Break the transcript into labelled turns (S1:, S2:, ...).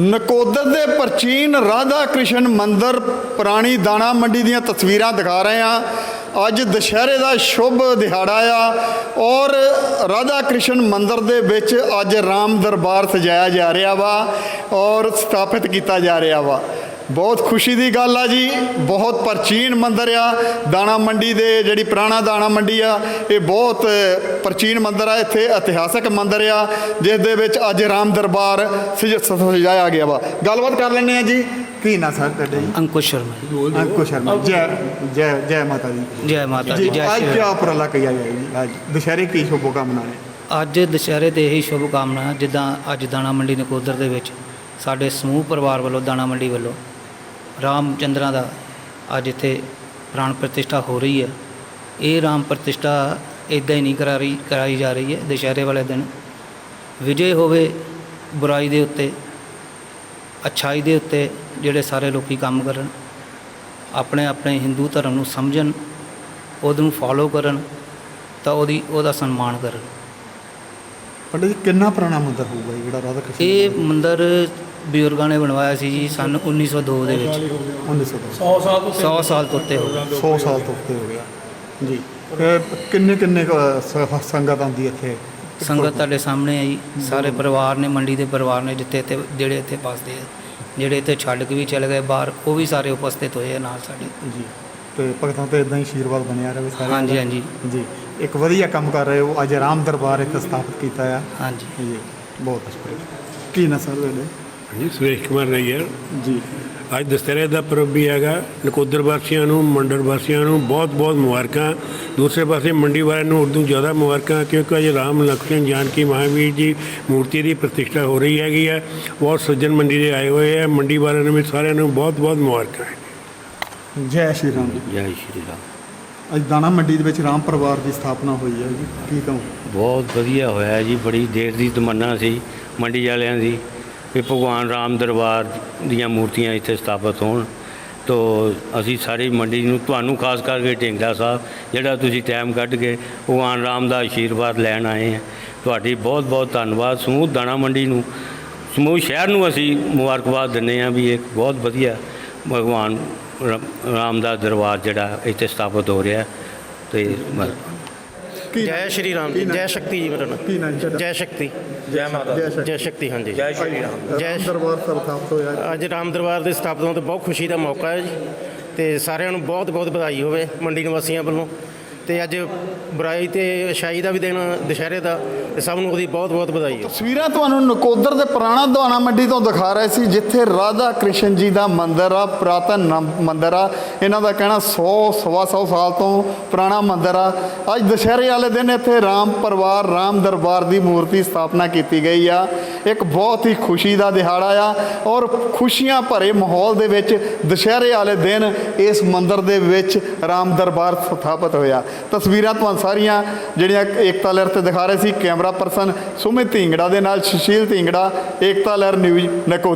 S1: ਨਕੋਦਰ ਦੇ ਪ੍ਰਾਚੀਨ ਰਾਧਾ ਕ੍ਰਿਸ਼ਨ ਮੰਦਿਰ ਪੁਰਾਣੀ ਦਾਣਾ ਮੰਡੀ ਦੀਆਂ ਤਸਵੀਰਾਂ ਦਿਖਾ ਰਹੇ ਹਾਂ। ਅੱਜ ਦੁਸ਼ਹਿਰੇ ਦਾ ਸ਼ੁਭ ਦਿਹਾੜਾ ਆ ਔਰ ਰਾਧਾ ਕ੍ਰਿਸ਼ਨ ਮੰਦਿਰ ਦੇ ਵਿੱਚ ਅੱਜ ਰਾਮ ਦਰਬਾਰ ਸਜਾਇਆ ਜਾ ਰਿਹਾ ਵਾ ਔਰ ਸਥਾਪਿਤ ਕੀਤਾ ਜਾ ਰਿਹਾ ਵਾ। ਬਹੁਤ ਖੁਸ਼ੀ ਦੀ ਗੱਲ ਆ ਜੀ ਬਹੁਤ ਪ੍ਰਾਚੀਨ ਮੰਦਰ ਆ ਦਾਣਾ ਮੰਡੀ ਦੇ ਜਿਹੜੀ ਪੁਰਾਣਾ ਦਾਣਾ ਮੰਡੀ ਆ ਇਹ ਬਹੁਤ ਪ੍ਰਾਚੀਨ ਮੰਦਰ ਆ ਇੱਥੇ ਇਤਿਹਾਸਕ ਮੰਦਰ ਆ ਜਿਸ ਦੇ ਵਿੱਚ ਅੱਜ ਰਾਮ ਦਰਬਾਰ ਸਜਾਇਆ ਗਿਆ ਵਾ। ਗੱਲਬਾਤ ਕਰ ਲੈਣੇ ਆ ਜੀ। ਕੀ ਨਾ ਸਰ ਤੁਹਾਡੇ ਜੀ?
S2: ਅੰਕੁਸ਼ ਸ਼ਰਮਾ
S1: ਅੰਕੁਸ਼ ਸ਼ਰਮਾ। ਜੈ ਜੈ ਜੈ ਮਾਤਾ ਜੀ
S2: ਜੈ ਮਾਤਾ
S1: ਜੀ
S2: ਜੈ
S1: ਅੱਜ ਕੀ ਉਪਰਾਲਾ ਕਿਹਾ ਗਿਆ ਜੀ? ਅੱਜ ਦੁਸ਼ਹਿਰੇ ਕੀ ਸ਼ੁਭ ਕਾਮਨਾ ਹੈ
S2: ਅੱਜ ਦੁਸ਼ਹਿਰੇ ਤੇ ਇਹੀ ਸ਼ੁਭ ਕਾਮਨਾ ਜਿੱਦਾਂ ਅੱਜ ਦਾਣਾ ਮੰਡੀ ਨਕੋਦਰ ਦੇ ਵਿੱਚ ਸਾਡੇ ਸਮੂਹ ਪਰਿਵਾਰ ਵੱਲੋਂ ਦਾਣਾ ਮੰਡੀ ਵੱਲੋਂ ਰਾਮ ਚੰਦਰਾਂ ਦਾ ਅੱਜ ਇੱਥੇ ਪ੍ਰਾਣ ਪ੍ਰਤਿਸ਼ਠਾ ਹੋ ਰਹੀ ਹੈ। ਇਹ ਰਾਮ ਪ੍ਰਤਿਸ਼ਠਾ ਇਦਾਂ ਹੀ ਨਹੀਂ ਕਰਾ ਰਹੀ ਕਰਾਈ ਜਾ ਰਹੀ ਹੈ, ਦੁਸ਼ਹਿਰੇ ਵਾਲੇ ਦਿਨ। ਵਿਜੇ ਹੋਵੇ ਬੁਰਾਈ ਦੇ ਉੱਤੇ, ਅੱਛਾਈ ਦੇ ਉੱਤੇ ਜਿਹੜੇ ਸਾਰੇ ਲੋਕੀ ਕੰਮ ਕਰਨ, ਆਪਣੇ ਆਪਣੇ ਹਿੰਦੂ ਧਰਮ ਨੂੰ ਸਮਝਣ, ਉਹਨੂੰ ਫੋਲੋ ਕਰਨ, ਤਾਂ ਉਹਦੀ, ਉਹਦਾ ਸਨਮਾਨ ਕਰਨ।
S1: ਪੰਡਿਤ ਜੀ ਕਿੰਨਾ ਪੁਰਾਣਾ ਮੰਦਿਰ ਹੋਊਗਾ ਜੀ ਜਿਹੜਾ ਰਾਧਾ ਕ੍ਰਿਸ਼ਨ
S2: ਇਹ ਮੰਦਿਰ ਬਜ਼ੁਰਗਾਂ ਨੇ ਬਣਵਾਇਆ ਸੀ ਜੀ ਸਨ 1902 ਦੇ ਵਿੱਚ।
S1: 1900
S2: 100 ਸਾਲ ਤੋਂ ਉੱਤੇ ਹੋ ਗਏ
S1: 100 ਸਾਲ ਤੋਂ ਉੱਤੇ ਹੋ ਗਿਆ। ਜੀ। ਕਿੰਨੇ ਕਿੰਨੇ ਕੁ, ਅ, ਸ- ਸੰਗਤ ਆਉਂਦੀ ਇੱਥੇ?
S2: ਸੰਗਤ ਤੁਹਾਡੇ ਸਾਹਮਣੇ ਆਈ ਸਾਰੇ ਪਰਿਵਾਰ ਨੇ ਮੰਡੀ ਦੇ ਪਰਿਵਾਰ ਨੇ ਜਿੱਥੇ ਇੱਥੇ ਜਿਹੜੇ ਇੱਥੇ ਫਸਦੇ ਆ ਜਿਹੜੇ ਇੱਥੇ ਛੱਡ ਕੇ ਵੀ ਚਲੇ ਗਏ ਬਾਹਰ ਉਹ ਵੀ ਸਾਰੇ ਉਪਸਥਿਤ ਹੋਏ ਆ ਨਾਲ ਸਾਡੇ।
S1: ਜੀ। ਤੇ ਭਗਤਾਂ ਤੇ ਇਦਾਂ ਹੀ ਆਸ਼ੀਰਵਾਦ ਬਣਿਆ ਰਹੇ ਸਾਰੇ
S2: ਹਾਂਜੀ ਹਾਂਜੀ।
S1: ਜੀ। ਇੱਕ ਵਧੀਆ ਕੰਮ ਕਰ ਰਹੇ ਹੋ। ਅੱਜ ਰਾਮ ਦਰਬਾਰ ਇੱਥੇ ਸਥਾਪਿਤ ਕੀਤਾ ਆ।
S2: ਹਾਂਜੀ।
S1: ਜੀ ਬਹੁਤ ਸ਼ੁਕਰੀਆ ਕੀ ਨਾ ਸਰ ਤੁਹਾਡੇ?
S3: ਜੀ ਸੁਰੇਸ਼ ਕੁਮਾਰ ਨਈਅਰ
S1: ਜੀ।
S3: ਅੱਜ ਦਸਤਰੇ ਦਾ ਪਰਬ ਵੀ ਹੈਗਾ। ਨਕੋਦਰ ਵਾਸੀਆਂ ਨੂੰ ਮੰਡਲ ਵਾਸੀਆਂ ਨੂੰ ਬਹੁਤ-ਬਹੁਤ ਮੁਬਾਰਕਾਂ। ਦੂਸਰੇ ਪਾਸੇ ਮੰਡੀ ਵਾਲਿਆਂ ਨੂੰ ਉਰਦੂ ਜ਼ਿਆਦਾ ਮੁਬਾਰਕਾਂ ਕਿਉਂਕਿ ਅੱਜ ਰਾਮ ਲਕਸ਼ਮਣ ਜਾਨਕੀ ਮਹਾਵੀਰ ਜੀ ਮੂਰਤੀ ਦੀ ਪ੍ਰਤਿਸ਼ਠਾ ਹੋ ਰਹੀ ਹੈਗੀ ਹੈ ਬਹੁਤ ਸੱਜਣ ਮੰਡੀ ਦੇ ਆਏ ਹੋਏ ਹੈ ਮੰਡੀ ਵਾਲਿਆਂ ਨੂੰ ਵੀ ਸਾਰਿਆਂ ਨੂੰ ਬਹੁਤ-ਬਹੁਤ ਮੁਬਾਰਕਾਂ।
S1: ਜੈ ਸ਼੍ਰੀ ਰਾਮ ਜੈ
S4: ਸ਼੍ਰੀ ਰਾਮ।
S1: ਅੱਜ ਦਾਣਾ ਮੰਡੀ ਦੇ ਵਿੱਚ ਰਾਮ ਪਰਿਵਾਰ ਦੀ ਸਥਾਪਨਾ ਹੋਈ ਹੈ ਜੀ। ਕੀ ਕਹੋ
S4: ਬਹੁਤ ਵਧੀਆ ਹੋਇਆ ਜੀ, ਬੜੀ ਦੇਰ ਦੀ ਤਮੰਨਾ ਸੀ ਮੰਡੀ ਵਾਲਿਆਂ ਦੀ ਕਿ ਭਗਵਾਨ ਰਾਮ ਦਰਬਾਰ ਦੀਆਂ ਮੂਰਤੀਆਂ ਇੱਥੇ ਸਥਾਪਿਤ ਹੋਣ। ਤੋ ਅਸੀਂ ਸਾਰੀ ਮੰਡੀ ਨੂੰ ਤੁਹਾਨੂੰ ਖਾਸ ਕਰਕੇ ਢਿੰਗੜਾ ਸਾਹਿਬ, ਜਿਹੜਾ ਤੁਸੀਂ ਟਾਈਮ ਕੱਢ ਕੇ ਭਗਵਾਨ ਰਾਮ ਦਾ ਆਸ਼ੀਰਵਾਦ ਲੈਣ ਆਏ ਹੈ ਤੁਹਾਡੀ ਬਹੁਤ ਬਹੁਤ ਧੰਨਵਾਦ। ਸਮੂਹ ਦਾਣਾ ਮੰਡੀ ਨੂੰ, ਸਮੂਹ ਸ਼ਹਿਰ ਨੂੰ ਅਸੀਂ ਮੁਬਾਰਕਬਾਦ ਦਿੰਦੇ ਹਾਂ ਵੀ ਇੱਕ ਬਹੁਤ ਵਧੀਆ ਭਗਵਾਨ ਰਾਮ ਦਾ ਦਰਬਾਰ ਜਿਹੜਾ ਇੱਥੇ ਸਥਾਪਿਤ ਹੋ ਰਿਹਾ ਤੇ
S5: ਜੈ ਸ਼੍ਰੀ ਰਾਮ ਜੀ ਜੈ ਸ਼ਕਤੀ ਜੀ ਮੇਰਾ ਨਾਮ। ਜੈ ਸ਼ਕਤੀ।
S1: ਜੈ ਮਾਤਾ ਜੈ
S5: ਜੈ ਸ਼ਕਤੀ ਹਾਂਜੀ। ਜੈ ਸ਼੍ਰੀ ਰਾਮ। ਜੈ
S1: ਦਰਬਾਰ ਸਥਾਪਿਤ ਹੋਇਆ
S5: ਅੱਜ ਰਾਮ ਦਰਬਾਰ ਦੇ ਸਥਾਪਨਾ ਤੋਂ ਬਹੁਤ ਖੁਸ਼ੀ ਦਾ ਮੌਕਾ ਹੈ ਜੀ ਤੇ ਸਾਰਿਆਂ ਨੂੰ ਬਹੁਤ ਬਹੁਤ ਵਧਾਈ ਹੋਵੇ ਮੰਡੀ ਨਿਵਾਸੀਆਂ ਵੱਲੋਂ। ਤੇ ਅੱਜ ਬੁਰਾਈ ਤੇ ਅਛਾਈ ਦਾ ਵੀ ਦਿਨ, ਦੁਸ਼ਹਿਰੇ ਦਾ, ਤੇ ਸਭ ਨੂੰ ਉਹਦੀ ਬਹੁਤ ਬਹੁਤ ਵਧਾਈ ਹੋ।
S1: ਤਸਵੀਰਾਂ ਤੁਹਾਨੂੰ ਨਕੋਦਰ ਦੇ ਪੁਰਾਣਾ ਦੁਆਣਾ ਮੰਡੀ ਤੋਂ ਦਿਖਾ ਰਹੇ ਸੀ, ਜਿੱਥੇ ਰਾਧਾ ਕ੍ਰਿਸ਼ਨ ਜੀ ਦਾ ਮੰਦਿਰ ਆ, ਪ੍ਰਾਤਨ ਨਮ- ਮੰਦਿਰ ਆ। ਇਹਨਾਂ ਦਾ ਕਹਿਣਾ 100 ਸਵਾ ਸੌ ਸਾਲ ਤੋਂ ਪੁਰਾਣਾ ਮੰਦਿਰ ਆ। ਅੱਜ ਦੁਸ਼ਹਿਰੇ ਵਾਲੇ ਦਿਨ ਇੱਥੇ ਰਾਮ ਪਰਿਵਾਰ, ਰਾਮ ਦਰਬਾਰ ਦੀ ਮੂਰਤੀ ਸਥਾਪਨਾ ਕੀਤੀ ਗਈ ਆ। ਇੱਕ ਬਹੁਤ ਹੀ ਖੁਸ਼ੀ ਦਾ ਦਿਹਾੜਾ ਆ ਔਰ ਖੁਸ਼ੀਆਂ ਭਰੇ ਮਾਹੌਲ ਦੇ ਵਿੱਚ ਦੁਸ਼ਹਿਰੇ ਵਾਲੇ ਦਿਨ ਇਸ ਮੰਦਿਰ ਦੇ ਵਿੱਚ ਰਾਮ ਦਰਬਾਰ ਸਥਾਪਿਤ ਹੋਇਆ। ਤਸਵੀਰਾਂ ਤੁਹਾਨੂੰ ਸਾਰੀਆਂ ਜਿਹੜੀਆਂ ਏਕਤਾ ਲਹਿਰ ਤੇ ਦਿਖਾ ਰਹੇ ਸੀ ਕੈਮਰਾ ਪਰਸਨ ਸੁਮਿਤ ਢਿੰਗੜਾ ਦੇ ਨਾਲ ਸੁਸ਼ੀਲ ਢਿੰਗੜਾ, ਏਕਤਾ ਲਹਿਰ ਨਿਊਜ਼ ਨਕੋ